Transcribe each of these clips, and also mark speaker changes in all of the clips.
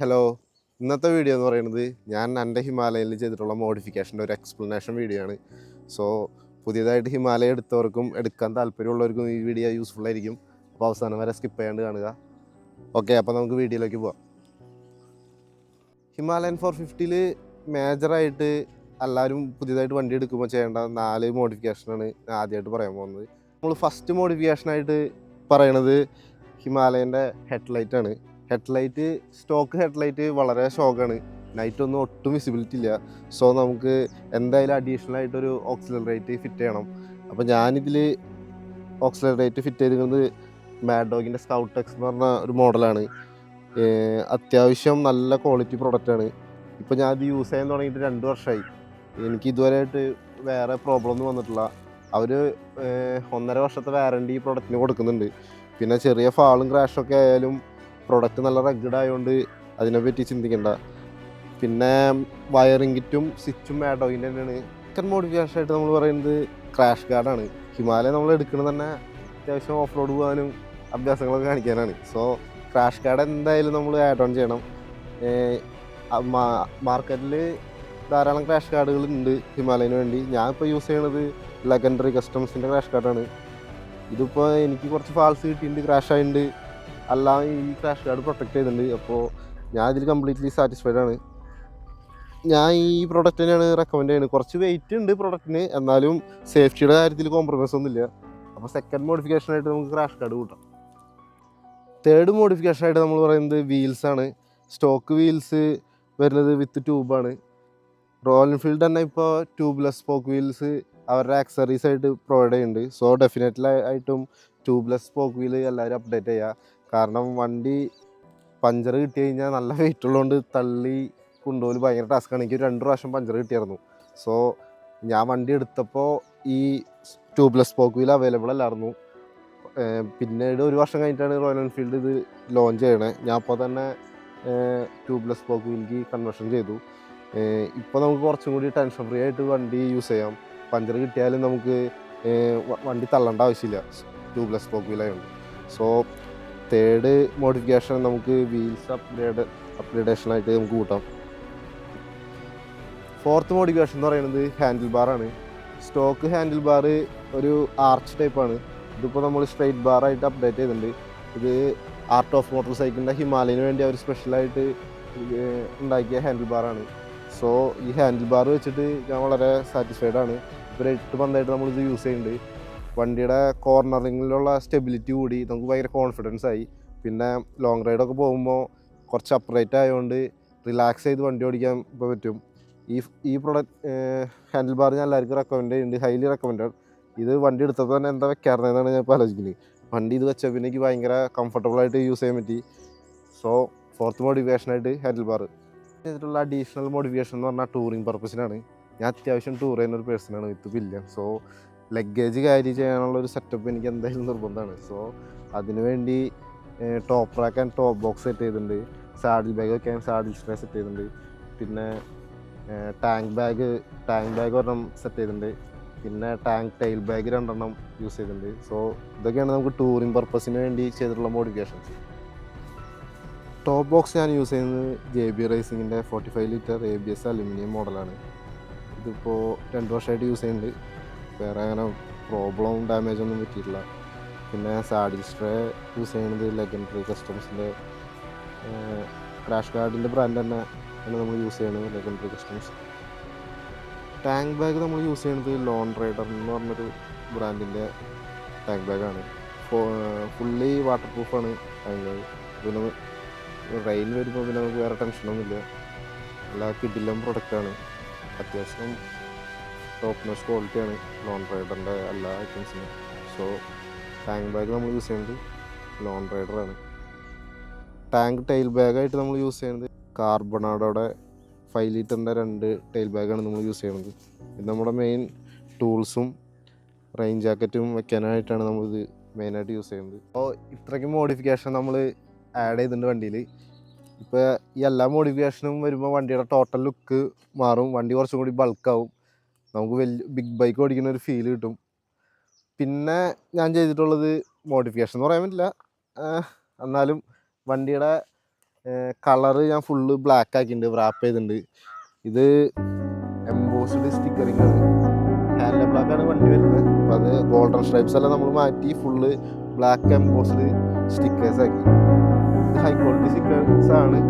Speaker 1: Hello ഇന്നത്തെ video എന്ന് പറയുന്നത് ഞാൻ എന്റെ ഹിമാലയയിൽ ചെയ്തിട്ടുള്ള മോഡിഫിക്കേഷന്റെ ഒരു എക്സ്പ്ലനേഷൻ വീഡിയോ ആണ്. സോ പുതിയതായിട്ട് ഹിമാലയ എടുത്തവർക്കും എടുക്കാൻ താല്പര്യമുള്ളവർക്കും ഈ വീഡിയോ യൂസ്ഫുൾ ആയിരിക്കും. അപ്പോൾ അവസാനം വരെ സ്കിപ്പ് ചെയ്യാണ്ട് കാണുക. ഓക്കെ അപ്പോൾ നമുക്ക് വീഡിയോയിലേക്ക് പോവാം. ഹിമാലയൻ ഫോർ ഫിഫ്റ്റിയിൽ മേജറായിട്ട് എല്ലാവരും പുതിയതായിട്ട് വണ്ടി എടുക്കുമ്പോൾ ചെയ്യേണ്ട നാല് മോഡിഫിക്കേഷനാണ് ആദ്യമായിട്ട് പറയാൻ പോകുന്നത്. നമ്മൾ ഫസ്റ്റ് മോഡിഫിക്കേഷനായിട്ട് പറയണത് ഹിമാലയന്റെ ഹെഡ്ലൈറ്റാണ് ഹെഡ്ലൈറ്റ് സ്റ്റോക്ക് ഹെഡ്ലൈറ്റ് വളരെ ഷോക്കാണ് നൈറ്റ് ഒന്നും ഒട്ടും വിസിബിലിറ്റി ഇല്ല. സോ നമുക്ക് എന്തായാലും അഡീഷണൽ ആയിട്ടൊരു ഓക്സിലറേറ്റ് ഫിറ്റ് ചെയ്യണം. അപ്പോൾ ഞാനിതിൽ ഓക്സിലറേറ്റ് ഫിറ്റ് ചെയ്തിരിക്കുന്നത് മാഡ് ഡോഗിന്റെ സ്കൗട്ട് എക്സ് എന്ന് പറഞ്ഞ ഒരു മോഡലാണ് അത്യാവശ്യം നല്ല ക്വാളിറ്റി പ്രൊഡക്റ്റാണ് ഇപ്പോൾ ഞാനത് യൂസ് ചെയ്യാൻ തുടങ്ങിയിട്ട് രണ്ട് വർഷമായി എനിക്ക് ഇതുവരെയായിട്ട് വേറെ പ്രോബ്ലം ഒന്നും വന്നിട്ടില്ല. അവർ ഒന്നര വർഷത്തെ വാറണ്ടി ഈ പ്രൊഡക്റ്റിന് കൊടുക്കുന്നുണ്ട്. പിന്നെ ചെറിയ ഫാളും ക്രാഷൊക്കെ ആയാലും പ്രൊഡക്റ്റ് നല്ല റഗ്ഗഡ് ആയതുകൊണ്ട് അതിനെപ്പറ്റി ചിന്തിക്കണ്ട. പിന്നെ വയറിംഗ് കിറ്റും സ്വിച്ചും മാഡോയിന്റെ തന്നെയാണ്. സെക്കൻഡ് മോഡിഫിക്കേഷൻ ആയിട്ട് നമ്മൾ പറയുന്നത് ക്രാഷ് ഗാർഡാണ് ഹിമാലയ നമ്മൾ എടുക്കുന്നത് തന്നെ അത്യാവശ്യം ഓഫ് റോഡ് പോകാനും അഭ്യാസങ്ങളൊക്കെ കാണിക്കാനാണ്. സോ ക്രാഷ് ഗാർഡ് എന്തായാലും നമ്മൾ ആഡ് ഓൺ ചെയ്യണം. മാർക്കറ്റിൽ ധാരാളം ക്രാഷ് കാർഡുകൾ ഉണ്ട് ഹിമാലയന് വേണ്ടി. ഞാൻ ഇപ്പോൾ യൂസ് ചെയ്യണത് ലെഗൻഡറി കസ്റ്റംസിന്റെ ക്രാഷ് കാർഡാണ് ഇതിപ്പോൾ എനിക്ക് കുറച്ച് ഫാൾസ് കിട്ടിയിട്ടുണ്ട് ക്രാഷ് ആയിട്ടുണ്ട് അല്ല ഈ ക്രാഷ് കാർഡ് പ്രൊട്ടക്ട് ചെയ്തിട്ടുണ്ട്. അപ്പോൾ ഞാൻ ഇതിൽ കംപ്ലീറ്റ്ലി സാറ്റിസ്ഫൈഡ് ആണ്. ഞാൻ ഈ പ്രൊഡക്റ്റ് തന്നെയാണ് റെക്കമെൻഡ് ചെയ്യുന്നത്. കുറച്ച് വെയിറ്റ് ഉണ്ട് പ്രൊഡക്റ്റിന് എന്നാലും സേഫ്റ്റിയുടെ കാര്യത്തിൽ കോംപ്രമൈസ് ഒന്നുമില്ല. അപ്പോൾ സെക്കൻഡ് മോഡിഫിക്കേഷൻ ആയിട്ട് നമുക്ക് ക്രാഷ് കാർഡ് കൂട്ടാം. തേർഡ് മോഡിഫിക്കേഷൻ ആയിട്ട് നമ്മൾ പറയുന്നത് വീൽസ് ആണ്. സ്റ്റോക്ക് വീൽസ് വരുന്നത് വിത്ത് ട്യൂബാണ് റോയൽ എൻഫീൽഡ് തന്നെ ഇപ്പോൾ ട്യൂബ്ലെസ് സ്പോക്ക് വീൽസ് അവരുടെ ആക്സറീസ് ആയിട്ട് പ്രൊവൈഡ് ചെയ്യുന്നുണ്ട്. സോ ഡെഫിനറ്റ്ലി ആയിട്ടും ട്യൂബ്ലെസ് സ്പോക്ക് വീൽ എല്ലാവരും അപ്ഡേറ്റ് ചെയ്യുക കാരണം വണ്ടി പഞ്ചർ കിട്ടി കഴിഞ്ഞാൽ നല്ല വെയിറ്റ് ഉള്ളതുകൊണ്ട് തള്ളി കൊണ്ടുപോലും ഭയങ്കര ടാസ്ക്കാണ് എനിക്ക് രണ്ട് പ്രാവശ്യം പഞ്ചർ കിട്ടിയായിരുന്നു. സോ ഞാൻ വണ്ടി എടുത്തപ്പോൾ ഈ ട്യൂബ്ലെസ് സ്പോക്ക് വീൽ അവൈലബിൾ അല്ലായിരുന്നു പിന്നീട് ഒരു വർഷം കഴിഞ്ഞിട്ടാണ് റോയൽ എൻഫീൽഡ് ഇത് ലോഞ്ച് ചെയ്യണേ. ഞാൻ അപ്പോൾ തന്നെ ട്യൂബ്ലെസ് സ്പോക്ക് വീലിക്ക് കൺവേർഷൻ ചെയ്തു. ഇപ്പോൾ നമുക്ക് കുറച്ചും കൂടി ടെൻഷൻ ഫ്രീ ആയിട്ട് വണ്ടി യൂസ് ചെയ്യാം. പഞ്ചർ കിട്ടിയാലും നമുക്ക് വണ്ടി തള്ളേണ്ട ആവശ്യമില്ല. ട്യൂബ്ലെസ് സ്പോക്ക് വീലായതുകൊണ്ട് സോ തേർഡ് മോഡിഫിക്കേഷൻ നമുക്ക് വീൽസ് അപ്ഗ്രേഡ് അപ്ഗ്രേഡേഷനായിട്ട് നമുക്ക് കൂട്ടാം. ഫോർത്ത് മോഡിഫിക്കേഷൻ എന്ന് പറയുന്നത് ഹാൻഡിൽ ആണ്. സ്റ്റോക്ക് ഹാൻഡിൽ ബാർ ഒരു ആർച്ച് ടൈപ്പാണ് ഇതിപ്പോൾ നമ്മൾ സ്ട്രെയിറ്റ് ബാറായിട്ട് അപ്ഡേറ്റ് ചെയ്തിട്ടുണ്ട്. ഇത് ആർട്ട് ഓഫ് മോട്ടോർ സൈക്കിളിന്റെ ഹിമാലയന് വേണ്ടി അവർ സ്പെഷ്യലായിട്ട് ഉണ്ടാക്കിയ ഹാൻഡിൽ ബാർ ആണ്. സോ ഈ ഹാൻഡിൽ ബാർ വെച്ചിട്ട് ഞാൻ വളരെ സാറ്റിസ്ഫൈഡ് ആണ്. ഇപ്പോൾ എട്ട് പന്തായിട്ട് നമ്മളിത് യൂസ് ചെയ്യുന്നുണ്ട്. വണ്ടിയുടെ കോർണറിങ്ങിലുള്ള സ്റ്റെബിലിറ്റി കൂടി നമുക്ക് ഭയങ്കര കോൺഫിഡൻസ് ആയി. പിന്നെ ലോങ് റൈഡൊക്കെ പോകുമ്പോൾ കുറച്ച് അപ്രൈറ്റ് ആയതുകൊണ്ട് റിലാക്സ് ചെയ്ത് വണ്ടി ഓടിക്കാൻ ഇപ്പോൾ പറ്റും. ഈ ഈ പ്രൊഡക്റ്റ് ഹാൻഡിൽ ബാർ ഞാൻ എല്ലാവർക്കും റെക്കമെൻഡ് ചെയ്യുന്നുണ്ട് ഹൈലി റെക്കമെൻഡഡ് ഇത് വണ്ടി എടുത്തപ്പോൾ തന്നെ എന്താ വെക്കാറുണ്ടെന്നാണ് ഞാൻ ഇപ്പോൾ ആലോചിക്കുന്നത്. വണ്ടി ഇത് വെച്ച പിന്നെ എനിക്ക് ഭയങ്കര കംഫർട്ടബിളായിട്ട് യൂസ് ചെയ്യാൻ പറ്റി. സോ ഫോർത്ത് മോഡിഫിക്കേഷനായിട്ട് ഹാൻഡിൽ ബാർ ചെയ്തിട്ടുള്ള അഡീഷണൽ മോഡിഫിക്കേഷൻ എന്ന് പറഞ്ഞാൽ ടൂറിങ് പർപ്പസിനാണ് ഞാൻ അത്യാവശ്യം ടൂർ ചെയ്യുന്ന ഒരു പേഴ്സണാണ് with pillion so luggage carry ചെയ്യാനുള്ള ഒരു സെറ്റപ്പ് എനിക്ക് എന്തായാലും നിർബന്ധമാണ്. സോ അതിനുവേണ്ടി top rack and top box set ചെയ്തിട്ടുണ്ട്. സാഡിൽ ബാഗ് വെക്കാൻ സാഡിൽ സ്ട്രേ സെറ്റ് ചെയ്തിട്ടുണ്ട്. പിന്നെ ടാങ്ക് ബാഗ് ടാങ്ക് ബാഗ് ഒരെണ്ണം സെറ്റ് ചെയ്തിട്ടുണ്ട്. പിന്നെ ടാങ്ക് ടൈൽ ബാഗ് രണ്ടെണ്ണം യൂസ് ചെയ്തിട്ടുണ്ട്. സോ ഇതൊക്കെയാണ് നമുക്ക് ടൂറിങ് പർപ്പസിന് വേണ്ടി ചെയ്തിട്ടുള്ള മോഡിഫിക്കേഷൻസ് ടോപ്പ് ബോക്സ് ഞാൻ യൂസ് ചെയ്യുന്നത് J B റേസിങ്ങിന്റെ forty five litre A B S aluminium മോഡലാണ് ഇതിപ്പോൾ രണ്ട് വർഷമായിട്ട് യൂസ് ചെയ്യുന്നുണ്ട്. വേറെ അങ്ങനെ പ്രോബ്ലം ഡാമേജ് ഒന്നും പറ്റിയിട്ടില്ല. പിന്നെ സാഡിൽ സ്ട്രേ യൂസ് ചെയ്യുന്നത് ലെഗൻഡറി കസ്റ്റംസിന്റെ ക്രാഷ് ഗാർഡിന്റെ ബ്രാൻഡ് തന്നെ ആണ് നമ്മൾ യൂസ് ചെയ്യുന്നത് ലെഗൻഡറി കസ്റ്റംസ് ടാങ്ക് ബാഗ് നമ്മൾ യൂസ് ചെയ്യുന്നത് ലോൺ റൈഡർ എന്ന് പറഞ്ഞൊരു ബ്രാൻഡിന്റെ ടാങ്ക് ബാഗാണ് ഫുള്ളി വാട്ടർ പ്രൂഫാണ് ടാങ്ക് ബാഗ് പിന്നെ റെയിൻ വരുമ്പോൾ പിന്നെ നമുക്ക് വേറെ ടെൻഷനൊന്നുമില്ല എല്ലാ കിഡിലും പ്രൊഡക്റ്റാണ് അത്യാവശ്യം ടോപ്പ് നോച്ച് ക്വാളിറ്റിയാണ് ലോൺ റൈഡറിന്റെ എല്ലാ ഐറ്റംസിനും സോ ടാങ്ക് ബാഗ് നമ്മൾ യൂസ് ചെയ്യുന്നത് ലോൺ റൈഡറാണ് ടാങ്ക് ടൈൽ ബാഗായിട്ട് നമ്മൾ യൂസ് ചെയ്യുന്നത് കാർബണാഡോടെ ഫൈവ് ലിറ്ററിന്റെ രണ്ട് ടൈൽ ബാഗാണ് നമ്മൾ യൂസ് ചെയ്യുന്നത്. ഇത് നമ്മുടെ മെയിൻ ടൂൾസും റെയിൻ ജാക്കറ്റും വെക്കാനായിട്ടാണ് നമ്മളിത് മെയിനായിട്ട് യൂസ് ചെയ്യുന്നത്. അപ്പോൾ ഇത്രയ്ക്ക് മോഡിഫിക്കേഷൻ നമ്മൾ ആഡ് ചെയ്തിട്ടുണ്ട് വണ്ടിയിൽ ഇപ്പോൾ ഈ എല്ലാ മോഡിഫിക്കേഷനും വരുമ്പോൾ വണ്ടിയുടെ ടോട്ടൽ ലുക്ക് മാറും. വണ്ടി കുറച്ചും കൂടി ബൾക്കാവും നമുക്ക് വലിയ ബിഗ് ബൈക്ക് ഓടിക്കുന്ന ഒരു ഫീൽ കിട്ടും. പിന്നെ ഞാൻ ചെയ്തിട്ടുള്ളത് മോഡിഫിക്കേഷൻ എന്ന് പറയാൻ പറ്റില്ല. എന്നാലും വണ്ടിയുടെ കളറ് ഞാൻ ഫുള്ള് ബ്ലാക്ക് ആക്കിയിട്ടുണ്ട് റാപ്പ് ചെയ്തിട്ടുണ്ട്. ഇത് എംബോസ്ഡ് സ്റ്റിക്കറിങ് ആണ്. ഹാൻഡ് ബ്ലാക്ക് ആണ് വണ്ടി വരുന്നത്. അപ്പം അത് ഗോൾഡൻ സ്ട്രൈപ്സ് എല്ലാം നമ്മൾ മാറ്റി ഫുള്ള് ബ്ലാക്ക് എംബോസ്ഡ് സ്റ്റിക്കേഴ്സ് ആക്കി. ഇത് ഹൈ ക്വാളിറ്റി സ്റ്റിക്കേഴ്സ് ആണ്.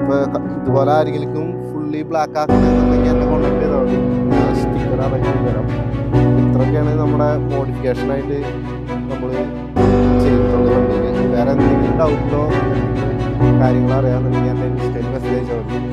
Speaker 1: ഇപ്പോൾ ഇതുപോലെ ആരെങ്കിലും ഫുള്ളി ബ്ലാക്ക് ആക്കണമെന്നുണ്ടെങ്കിൽ എന്നെ കോൺടാക്ട് ചെയ്താൽ മോഡിഫിക്കേഷനായിട്ട് നമ്മൾ വണ്ടിയിൽ വേറെ എന്തെങ്കിലും ഡൗട്ടോ കാര്യങ്ങളോ അറിയാമെന്നുണ്ടെങ്കിൽ എന്റെ ഇൻസ്റ്റയിൽ മെസ്സേജ് അയച്ചാൽ